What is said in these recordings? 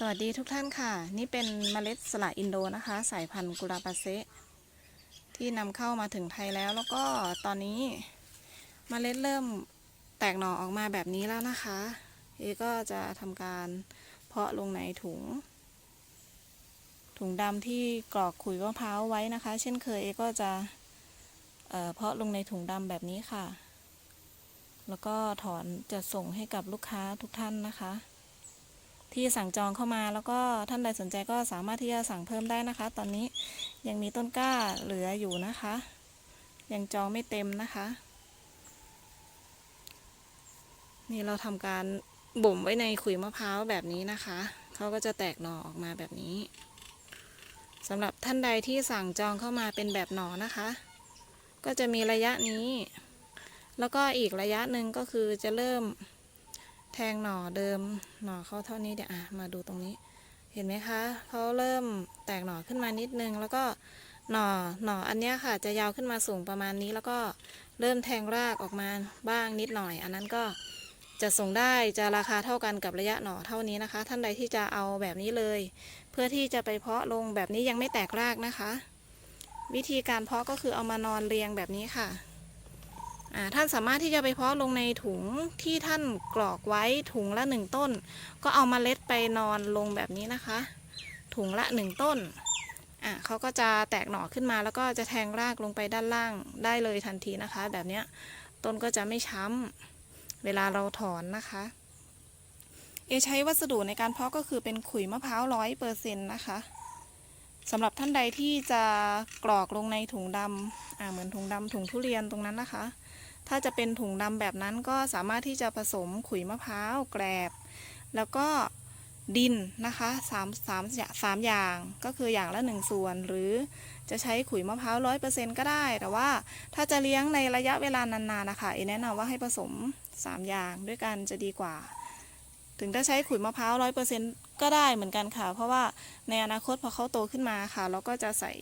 สวัสดีทุกท่านค่ะ นี่เป็นเมล็ดสละอินโดนะคะ สายพันธุ์กุลาปาเซที่นำเข้ามาถึงไทยแล้ว แล้วก็ตอนนี้เมล็ดเริ่มแตกหน่อออกมาแบบนี้แล้วนะคะ เอก็จะทำการเพาะลงในถุง ถุงดำที่กรอกขุยมะพร้าวไว้นะคะ เช่นเคยเอก็จะเเพาะลงในถุงดำแบบนี้ค่ะ แล้วก็ถอนจะส่งให้กับลูกค้าทุกท่านนะคะ ที่สั่งจองเข้ามาแล้วก็ท่านใดสนใจก็สามารถที่จะสั่งเพิ่มได้นะคะ ตอนนี้ยังมีต้นกล้าเหลืออยู่นะคะ ยังจองไม่เต็มนะคะ นี่เราทำการบ่มไว้ในขุยมะพร้าวแบบนี้นะคะเขาก็จะแตกหน่อออกมาแบบนี้สำหรับท่านใดที่สั่งจองเข้ามาเป็นแบบหน่อนะคะ ก็จะมีระยะนี้ แล้วก็อีกระยะหนึ่งก็คือจะเริ่ม แทงหน่อเดิมหน่อเขาเท่านี้เดี๋ยวอะมาดูตรงนี้ เห็นไหมคะเขาเริ่มแตกหน่อขึ้นมานิดนึง แล้วก็หน่อหน่ออันนี้ค่ะ จะยาวขึ้นมาสูงประมาณนี้ แล้วก็เริ่มแทงรากออกมาบ้างนิดหน่อย อันนั้นก็จะส่งได้จะราคาเท่ากันกับระยะหน่อเท่านี้นะคะ ท่านใดที่จะเอาแบบนี้เลย เพื่อที่จะไปเพาะลงแบบนี้ยังไม่แตกรากนะคะ วิธีการเพาะก็คือเอามานอนเรียงแบบนี้ค่ะ ท่านสามารถที่จะไปเพาะลงในถุงที่ท่านกรอกไว้ถุงละหนึ่งต้น ก็เอามาเล็ดไปนอนลงแบบนี้นะคะ ถุงละหนึ่งต้นอ่าเขาก็จะแตกหน่อขึ้นมาแล้วก็จะแทงรากลงไปด้านล่างได้เลยทันทีนะคะ แบบนี้ต้นก็จะไม่ช้ำเวลาเราถอนนะคะ เอใช้วัสดุในการเพาะก็คือเป็นขุยมะพร้าวร้อยเปอร์เซ็นต์นะคะสำหรับท่านใดที่จะกรอกลงในถุงดำอ่าเหมือนถุงดำถุงทุเรียนตรงนั้นนะคะ ถ้าจะเป็นถุงดำแบบนั้นก็สามารถที่จะผสมขุยมะพร้าวแกรบแล้วก็ดินนะคะสามสามอย่างสามอย่างก็คืออย่างละหนึ่งส่วน หรือจะใช้ขุยมะพร้าวร้อยเปอร์เซ็นก็ได้ แต่ว่าถ้าจะเลี้ยงในระยะเวลานานๆนะคะเอแนะนำว่าให้ผสมสามอย่างด้วยกันจะดีกว่า ถึงถ้าใช้ขุยมะพร้าวร้อยเปอร์เซ็นก็ได้เหมือนกันค่ะ เพราะว่าในอนาคตพอเขาโตขึ้นมาค่ะ เราก็จะใส่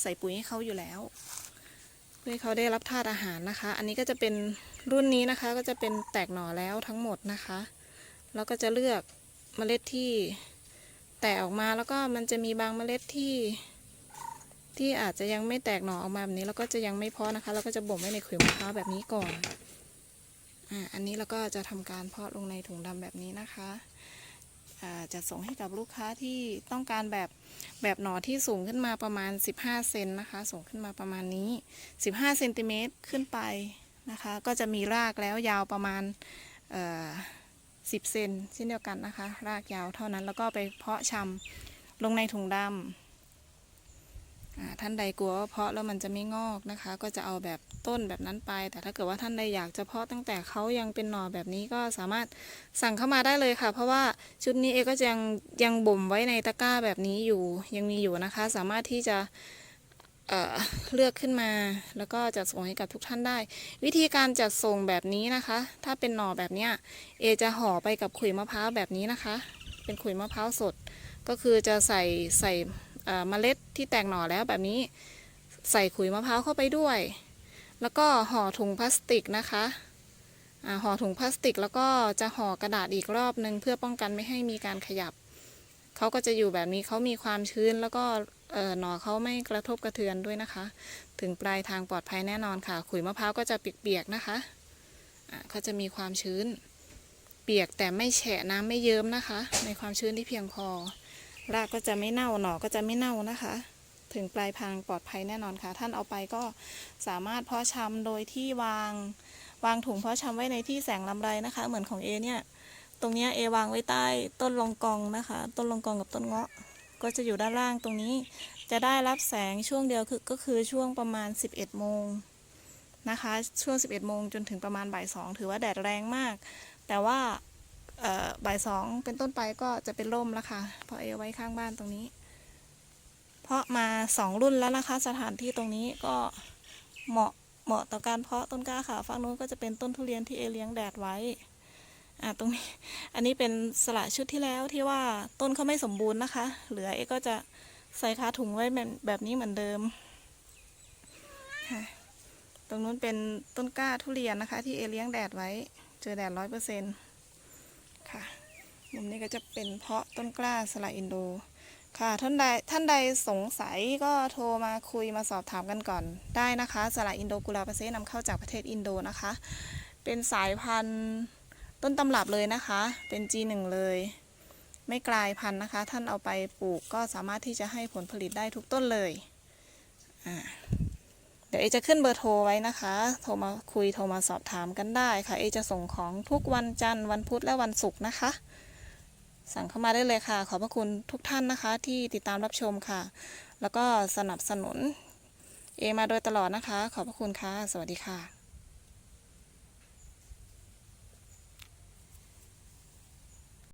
ใส่ปุ๋ยให้เขาอยู่แล้ว เพื่อให้เขาได้รับธาตุอาหารนะคะ อันนี้ก็จะเป็นรุ่นนี้นะคะ ก็จะเป็นแตกหน่อแล้วทั้งหมดนะคะ แล้วก็จะเลือกเมล็ดที่แตกออกมาแล้วก็มันจะมีบางเมล็ดที่ที่อาจจะยังไม่แตกหน่อออกมาแบบนี้แล้วก็จะยังไม่เพาะนะคะ เราก็จะบ่มไว้ในขุยมะพร้าวแบบนี้ก่อนอ่าอันนี้เราก็จะทำการเพาะลงในถุงดำแบบนี้นะคะ จะส่งให้กับลูกค้าที่ต้องการแบบแบบหน่อที่สูงขึ้นมาประมาณ 15เซนนะคะ สูงขึ้นมาประมาณนี้ 15เซนติเมตรขึ้นไปนะคะ ก็จะมีรากแล้วยาวประมาณ10เซนเช่นเดียวกันนะคะ รากยาวเท่านั้นแล้วก็ไปเพาะชำลงในถุงดำ ท่านใดกลัวว่าเพาะแล้วมันจะไม่งอกนะคะ ก็จะเอาแบบต้นแบบนั้นไป แต่ถ้าเกิดว่าท่านใดอยากจะเพาะตั้งแต่เขายังเป็นหน่อแบบนี้ก็สามารถสั่งเข้ามาได้เลยค่ะ เพราะว่าชุดนี้เอก็ยังยังบ่มไว้ในตะกร้าแบบนี้อยู่ยังมีอยู่นะคะ สามารถที่จะเเลือกขึ้นมา แล้วก็จัดส่งให้กับทุกท่านได้ วิธีการจัดส่งแบบนี้นะคะ ถ้าเป็นหน่อแบบเนี้ยเอจะห่อไปกับขุยมะพร้าวแบบนี้นะคะ เป็นขุยมะพร้าวสด ก็คือจะใส่ใส่ เมล็ดที่แตกหน่อแล้วแบบนี้ใส่ขุยมะพร้าวเข้าไปด้วย แล้วก็ห่อถุงพลาสติกนะคะห่อถุงพลาสติกแล้วก็จะห่อกระดาษอีกรอบนึงเพื่อป้องกันไม่ให้มีการขยับ เขาก็จะอยู่แบบนี้เขามีความชื้นแล้วก็หน่อเขาไม่กระทบกระเทือนด้วยนะคะ ถึงปลายทางปลอดภัยแน่นอนค่ะ ขุยมะพร้าวก็จะเปียกๆนะคะเขาจะมีความชื้น เปียกแต่ไม่แฉะน้ำไม่เยิ้มนะคะ ในความชื้นที่เพียงพอ รากก็จะไม่เน่าหน่อก็จะไม่เน่านะคะ ถึงปลายทางปลอดภัยแน่นอนค่ะ ท่านเอาไปก็สามารถเพาะชำโดยที่วาง วางถุงเพาะชำไว้ในที่แสงลำไรนะคะ เหมือนของเอเนี่ย ตรงเนี้ยเอวางไว้ใต้ต้นลองกองนะคะ ต้นลองกองกับต้นเงาะ ก็จะอยู่ด้านล่างตรงนี้ จะได้รับแสงช่วงเดียวคือก็คือช่วงประมาณ 11โมงนะคะ ช่วง 11โมงจนถึงประมาณบ่ายสองถือว่าแดดแรงมาก แต่ว่า บ่ายสองเป็นต้นไปก็จะเป็นร่มแล้วค่ะพราะเอไว้ข้างบ้านตรงนี้ เพราะมาสองรุ่นแล้วนะคะ สถานที่ตรงนี้ก็เหมาะเหมาะต่อการเพาะต้นกล้าค่ะฝั่งนู้นก็จะเป็นต้นทุเรียนที่เอเลี้ยงแดดไว้อ่าตรงนี้อันนี้เป็นสละชุดที่แล้วที่ว่าต้นเขาไม่สมบูรณ์นะคะ เหลือเอก็จะใส่คาถุงไว้แบบแบบนี้เหมือนเดิมค่ะตรงนู้นเป็นต้นกล้าทุเรียนนะคะ ที่เอเลี้ยงแดดไว้ เจอแดดร้อยเปอร์เซ็นต์ ค่ะมุมนี้ก็จะเป็นเพาะต้นกล้าสละอินโด ค่ะท่านใดท่านใดสงสัยก็โทรมาคุยมาสอบถามกันก่อนได้นะคะสละอินโดกุลาปเซ่นำเข้าจากประเทศอินโดนะคะ เป็นสายพันธุ์ต้นตำรับเลยนะคะ เป็น G1 เลย ไม่กลายพันธุ์นะคะ ท่านเอาไปปลูกก็สามารถที่จะให้ผลผลิตได้ทุกต้นเลยอ่า เดี๋ยวเอจะขึ้นเบอร์โทรไว้นะคะ โทรมาคุยโทรมาสอบถามกันได้ค่ะ เอจะส่งของทุกวันจันทร์วันพุธและวันศุกร์นะคะ สั่งเข้ามาได้เลยค่ะ ขอบพระคุณทุกท่านนะคะ ที่ติดตามรับชมค่ะ แล้วก็สนับสนุน เอมาโดยตลอดนะคะ ขอบพระคุณค่ะ สวัสดีค่ะ